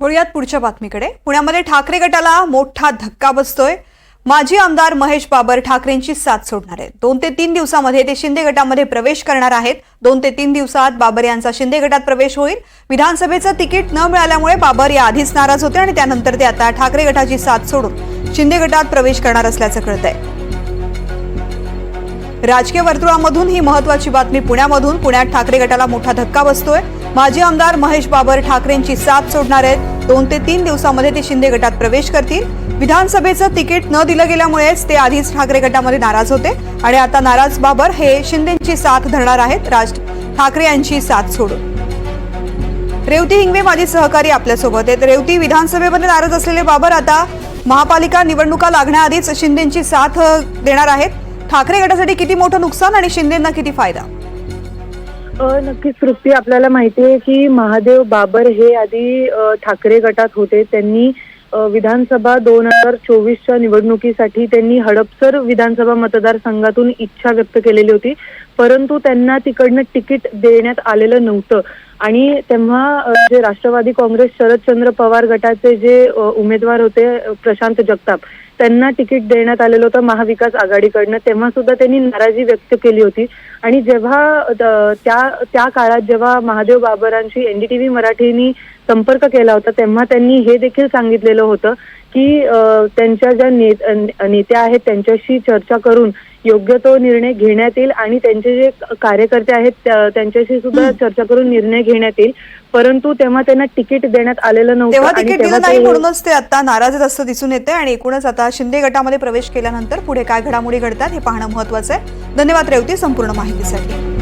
वळूयात पुढच्या बातमीकडे. पुण्यामध्ये ठाकरे गटाला मोठा धक्का बसतोय. माजी आमदार महेश बाबर ठाकरेंची साथ सोडणार आहेत. दोन ते तीन दिवसामध्ये ते शिंदे गटामध्ये प्रवेश करणार आहेत. दोन ते तीन दिवसात बाबर यांचा शिंदे गटात प्रवेश होईल. विधानसभेचं तिकीट न मिळाल्यामुळे बाबर या आधीच नाराज होते आणि त्यानंतर ते आता ठाकरे गटाची साथ सोडून शिंदे गटात प्रवेश करणार असल्याचं कळतंय. राजकीय वर्तुळामधून ही महत्वाची बातमी पुण्यामधून. पुण्यात ठाकरे गटाला मोठा धक्का बसतोय. माजी आमदार महेश बाबर ठाकरेंची साथ सोडणार आहेत. दोन ते तीन दिवसामध्ये ते शिंदे गटात प्रवेश करतील. विधानसभेचं तिकीट न दिलं गेल्यामुळेच ते आधीच ठाकरे गटामध्ये नाराज होते. आणि आता नाराज बाबर हे शिंदेची साथ धरणार आहेत. राज ठाकरे यांची साथ सोडून. रेवती हिंगवे माझी सहकारी आपल्यासोबत आहेत. रेवती विधानसभेमध्ये नाराज असलेले बाबर आता महापालिका निवडणुका लागण्याआधीच शिंदेची साथ देणार आहेत. ठाकरे गटासाठी किती मोठं नुकसान आणि शिंदेना किती फायदा? नक्कीच तृप्ती आपल्याला माहिती आहे की महादेव बाबर हे आधी ठाकरे गटात होते. त्यांनी विधानसभा दोन हजार चोवीसच्या निवडणुकीसाठी त्यांनी हडपसर विधानसभा मतदारसंघातून इच्छा व्यक्त केलेली होती. परंतु त्यांना तिकडनं तिकीट देण्यात आलेलं नव्हतं. आणि तेव्हा जे राष्ट्रवादी काँग्रेस शरदचंद्र पवार गटाचे जे उमेदवार होते प्रशांत जगताप त्यांना तिकीट देण्यात आलेलं होतं महाविकास आघाडीकडनं. तेव्हा सुद्धा त्यांनी नाराजी व्यक्त केली होती. आणि जेव्हा त्या त्या काळात जेव्हा महादेव बाबरांशी एनडीटीव्ही मराठीनी संपर्क केला होता तेव्हा त्यांनी हे देखील सांगितलेलं होतं की त्यांच्या ज्या नेत्या आहेत त्यांच्याशी चर्चा करून योग्य तो निर्णय घेण्यात येईल आणि त्यांचे जे कार्यकर्ते आहेत त्या- त्यांच्याशी सुद्धा चर्चा करून निर्णय घेण्यात येईल. परंतु तेव्हा त्यांना तिकीट देण्यात आलेलं नव्हतं तेव्हा तिकीट दिलं नाही म्हणूनच ते आता नाराज आहेत असं दिसून येते आणि एकूणच आता शिंदे गटामध्ये प्रवेश केल्यानंतर पुढे काय घडामोडी घडतात हे पाहणं महत्वाचं आहे. धन्यवाद रेवती संपूर्ण माहितीसाठी.